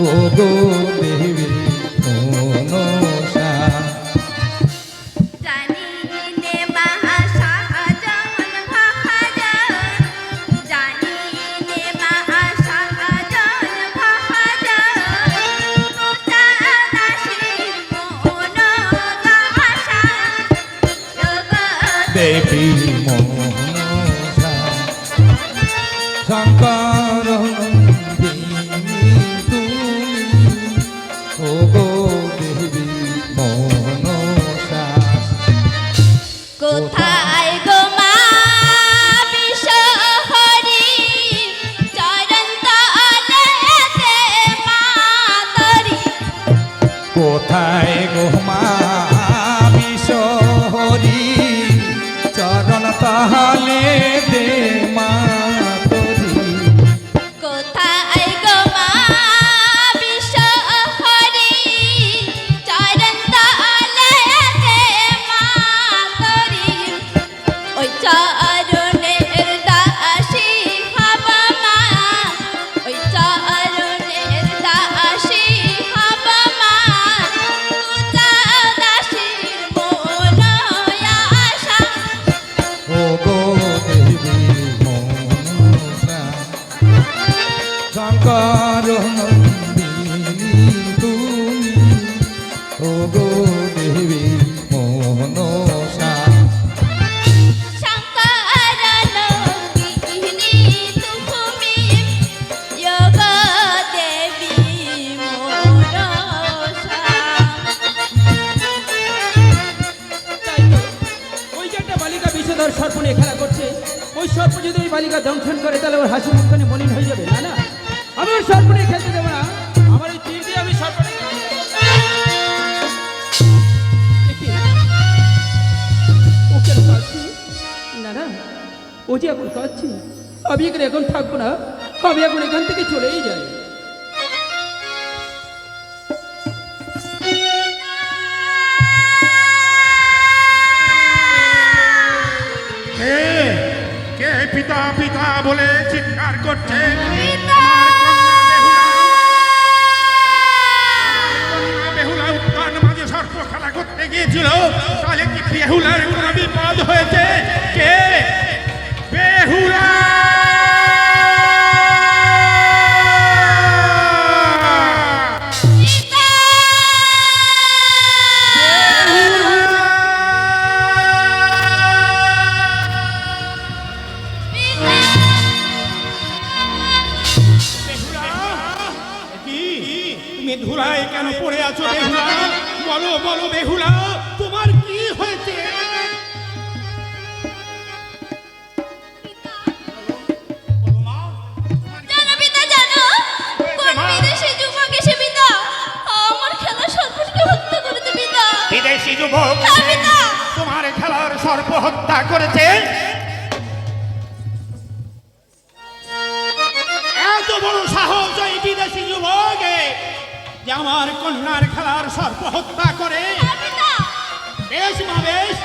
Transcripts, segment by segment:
ও গো দেবী। নিয়ে খেলা করছে ওই সর্প যদি ওই বালিকা দংশন করে, তাহলে ওর হাসি মুখখানে মলিন হয়ে যাবে, না না? আমি ওই সর্প নিয়ে খেলতে দেবো না। আমার এই তীর দিয়ে আমি সর্প নিয়ে খেলব। দেখি, ও কেন কাঁদছে? না না ও যে এখন কাঁদছে আমি এখানে এখন থাকব না। আমি এখন এখান থেকে চলেই যাই। পিতা পিতা বলে চিৎকার করছে? গিয়েছিল তাহলে কি বেহুলার কোনো বিপদ হয়েছে? কে বিদেশি যুবক তোমার খেলার সর্প হত্যা করেছে। এত বড় সাহস এই বিদেশি যুবক যে আমার কন্যার খেলার সর্প হত্যা করে। বেশ মা বেশ।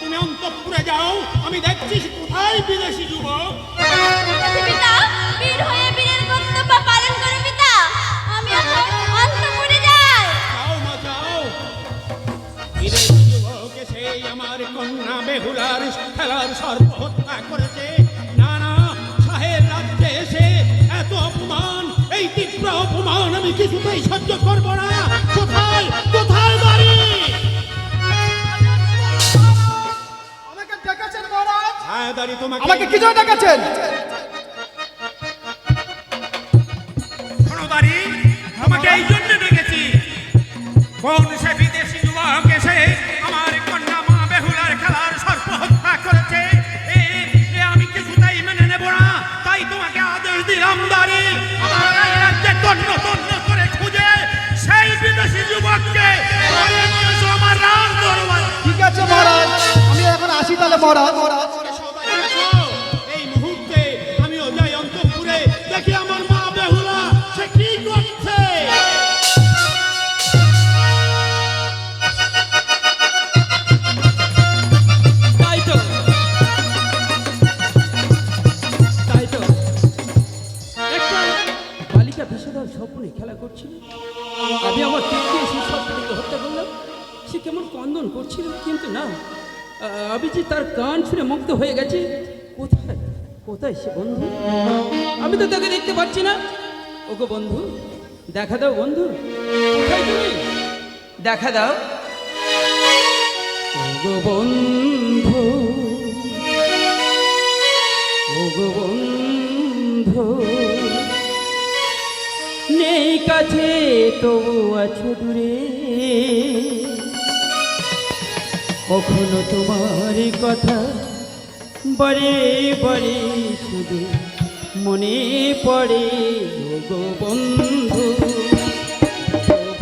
তুমি অন্তপুরে যাও আমি দেখছি কোথায় বিদেশি যুবক। পিতা বীর হয়ে বীরের কর্তব্য পালন কন্যা বেহুলার খেলার সর্প হত্যা করেছে নানা শাহের রাজ্যে এসে এত অপমান এই তীব্র অপমান আমি কিছুতেই সহ্য করব না। কোথায়? কোথায় বাড়ি? আমাকে হ্যাঁ দাঁড়ি তোমাকে। আমাকে কি জন্য ডেকেছেন? শোনো এই জন্য ডেকেছি। কোন সে হসপিটালে মরা। বন্ধু। আমি তো তাকে দেখতে পাচ্ছি না। ওগো বন্ধু দেখা দাও বন্ধু। কোথায় তুমি? দেখা দাও। ওগো বন্ধু ওগো বন্ধু নেই কাছে তবু আছো দূরে। কখনো তোমার কথা বারে বারে শুধু মনে পড়ে গো বন্ধু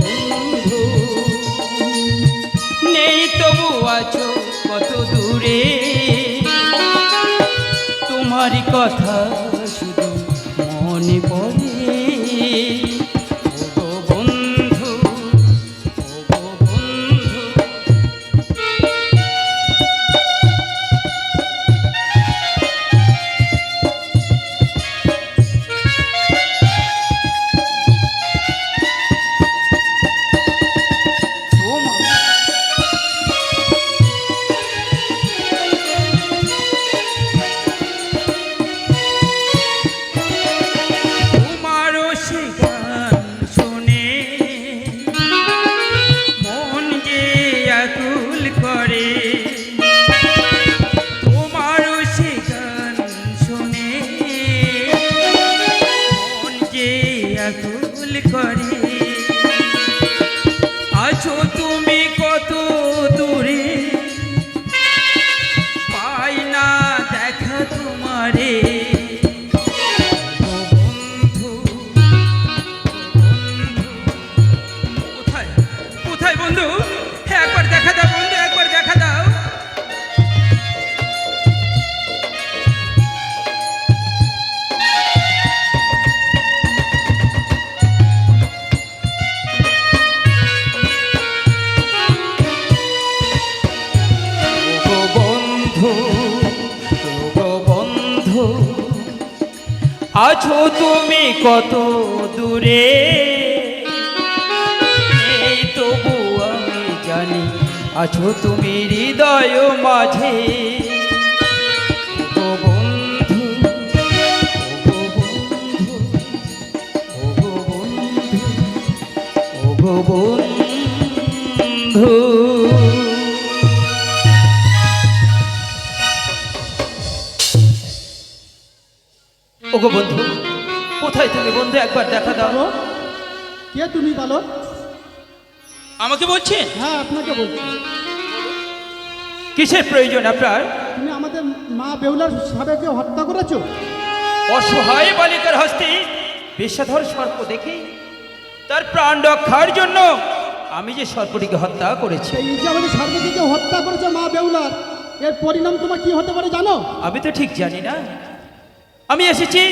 বন্ধু। নেই তবু আছো কত দূরে তোমারই কথা শুধু মনে পড়ে। করে আছো তুমি কত দূরে? এই তবু আমি জানি আছো তুমি হৃদয় মাঝে। বন্ধু। ওগো বন্ধু কোথায় তুমি বন্ধু? একবার দেখা দাও। কে তুমি বলো? আমাকে বলছেন হ্যাঁ আপনাকে বলছি। কিসের প্রয়োজন আপনার? তুমি আমাদের মা বেউলার সাবেকে হত্যা করেছ? অসহায় বালিকার হস্তে বিষধর সর্প দেখে তার প্রাণ রক্ষার জন্য আমি যে সর্পটিকে হত্যা করেছি। এই যে আমাদের সার্বতীকে হত্যা করেছে মা বেহুলার এর পরিণাম তোমার কি হতে পারে জানো? আমি তো ঠিক জানি না। আমি এসেছি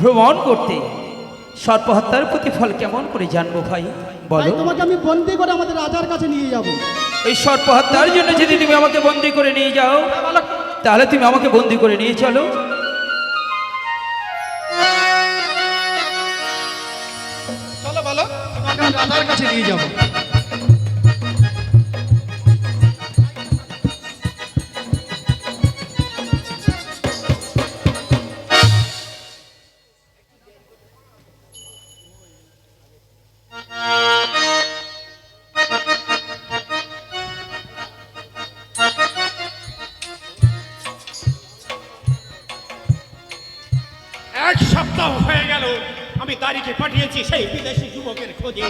ভ্রমণ করতে। সর্প হত্যার প্রতিফল কেমন করে জানব ভাই? বলো। তোমাকে আমি বন্দি করে আমাদের রাজার কাছে নিয়ে যাব। এই সর্প হত্যার জন্য যদি তুমি আমাকে বন্দি করে নিয়ে যাও তাহলে তুমি আমাকে বন্দি করে নিয়ে চলো। চলো বলো। তোমাকে রাজার কাছে নিয়ে যাব। পাঠিয়েছি সেই বিদেশি যুবকের খোঁজে।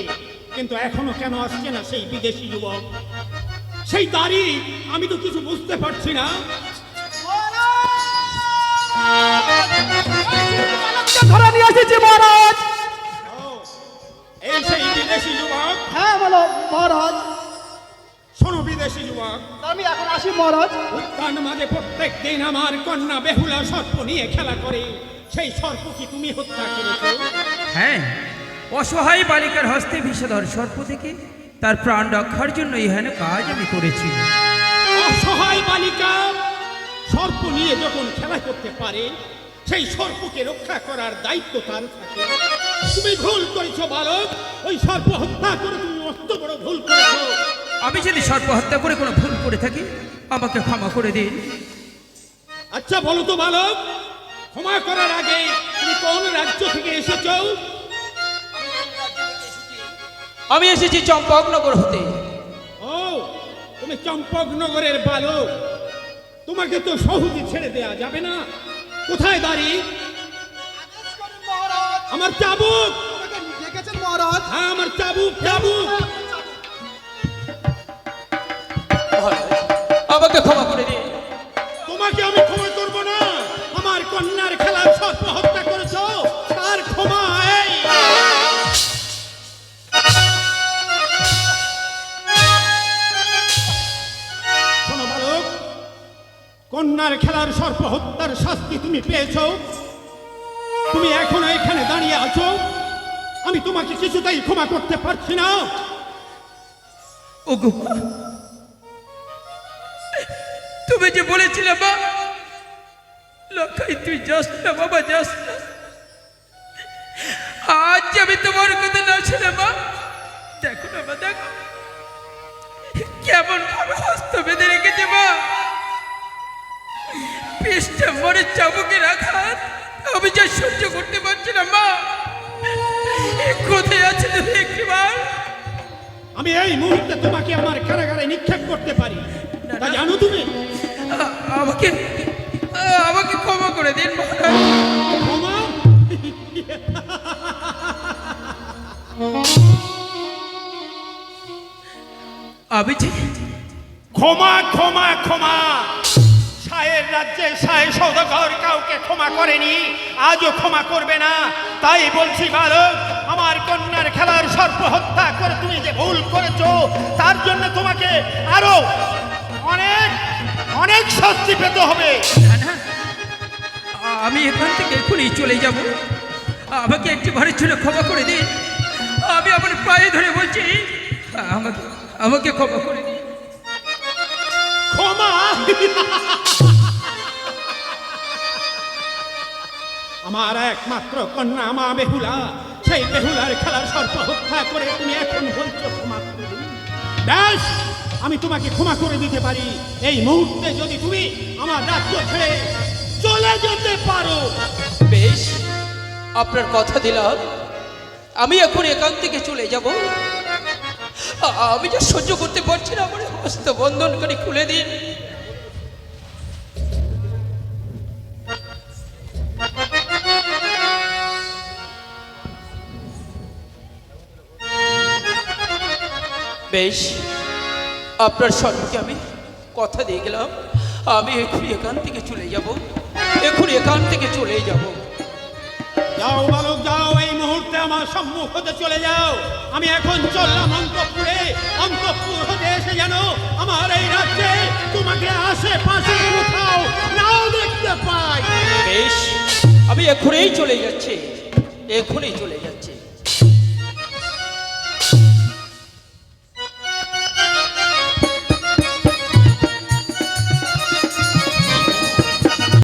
কিন্তু এখনও কেন আসছে না সেই বিদেশি যুবক? সেই তারিখ আমি তো কিছু বুঝতে পারছি না। ধরে নিয়ে এসেছি মহারাজ। এই সেই বিদেশি যুবক? হ্যাঁ বলো মহারাজ। শোনো বিদেশি যুবক। তা আমি এখন আসি মহারাজ। উদ্যান মাঝে প্রত্যেক দিন আমার কন্যা বেহুলা সর্প নিয়ে খেলা করে। সেই সর্প কি তুমি হত্যা করেছ? হ্যাঁ অসহায় বালিকার হস্তে বিষধর সর্প থেকে তার প্রাণ রক্ষার জন্য ইহানে কাজ আমি করেছি। অসহায় বালিকা সর্প নিয়ে যখন খেলা করতে পারে সেই সর্পকে রক্ষা করার দায়িত্ব তার থাকে। তুমি ভুল করেছ বালক ওই সর্প হত্যা করে তুমি অত বড় ভুল করেছ। আমি যদি সর্প হত্যা করে কোনো ভুল করে থাকি আমাকে ক্ষমা করে দিন। আচ্ছা বলো তো বালক ক্ষমা করার আগে তুমি কোন রাজ্য থেকে এসেছ? আমি এসেছি চম্পকনগর হতে। ও তুমি চম্পকনগরের বালক। তোমাকে তো সহজে ছেড়ে দেয়া যাবে না। কোথায় দাঁড়ি? আমার চাবুক। দেখেছেন মহারাজ। হ্যাঁ আমার চাবুক চাবুক। আমাকে ক্ষমা করে দিন। তোমাকে আমি ক্ষমা করব না। আমার কন্যার খেলার সর্প কন্যার খেলার সর্প হত্যার শাস্তি তুমি পেয়েছ। তুমি এখনও এখানে দাঁড়িয়ে আছো। আমি তোমাকে কিছুতেই ক্ষমা করতে পারছি না। তুমি যে বলেছিলে, মা লক্ষাই তুই যাস না, বাবা, যাস না। আজ আমি তোমার কথা না শুনে, মা, দেখো না দেখো। কেমন ভাবে হস্ত বেঁধে রেখেছে, মা। পৃষ্ঠে মরে চাবুকের আঘাত? আমি যা সহ্য করতে পারছি না মা। কোথায় আছে তুমি একটিবার আমি এই মুহূর্তে তোমাকে আমার কারাগারে নিক্ষেপ করতে পারি। তা জানো তুমি? আমাকে আমাকে ক্ষমা করে দিন ক্ষমা? আমি ক্ষমা ক্ষমা ক্ষমা। সায়ের রাজ্যে সায় সৌদাগর কাউকে ক্ষমা করেনি, আজও ক্ষমা করবে না। তাই বলছি বালক, আমার কন্যার খেলার সর্প হত্যা করে তুমি যে ভুল করেছ, তার জন্য তোমাকে আরও অনেক অনেক শাস্তি পেতে হবে। না আ- আমি এখান থেকে এখনই চলে যাব। আমাকে একটি বারের জন্য ক্ষমা করে দিন। আমি আমার পায়ে ধরে বলছি, আমাকে আমাকে ক্ষমা করে দিন। আমার একমাত্র কন্যা, মা বেহুলা। সেই বেহুলার খেলার সর্প হত্যা করে তুমি এখন বলছো ব্যাস, আমি তোমাকে ক্ষমা করে দিতে পারি। এই মুহূর্তে যদি তুমি আমার রাজ্য ছেড়ে চলে যেতে পারো। বেশ, আপনার কথা দিলাম। আমি এখন এখান থেকে চলে যাব। আমি যা সহ্য করতে পারছি না, আমার হস্ত বন্ধন করে খুলে দিন। বেশ। আপনার সম্মুখে আমি কথা দিয়ে গেলাম। আমি এখনই এখান থেকে চলে যাব। এখন এখান থেকে চলে যাব। যাও বালক যাও এই মুহূর্তে আমার সম্মুখ হতে চলে যাও। আমি এখন চললাম অন্তপুরে। অন্তপুর হতে এসে যেন আমার এই রাজ্যে তোমাকে আশেপাশে কোথাও নাও দেখতে পাই। বেশ আমি এখনই চলে যাচ্ছি। এখনই চলে যাচ্ছি।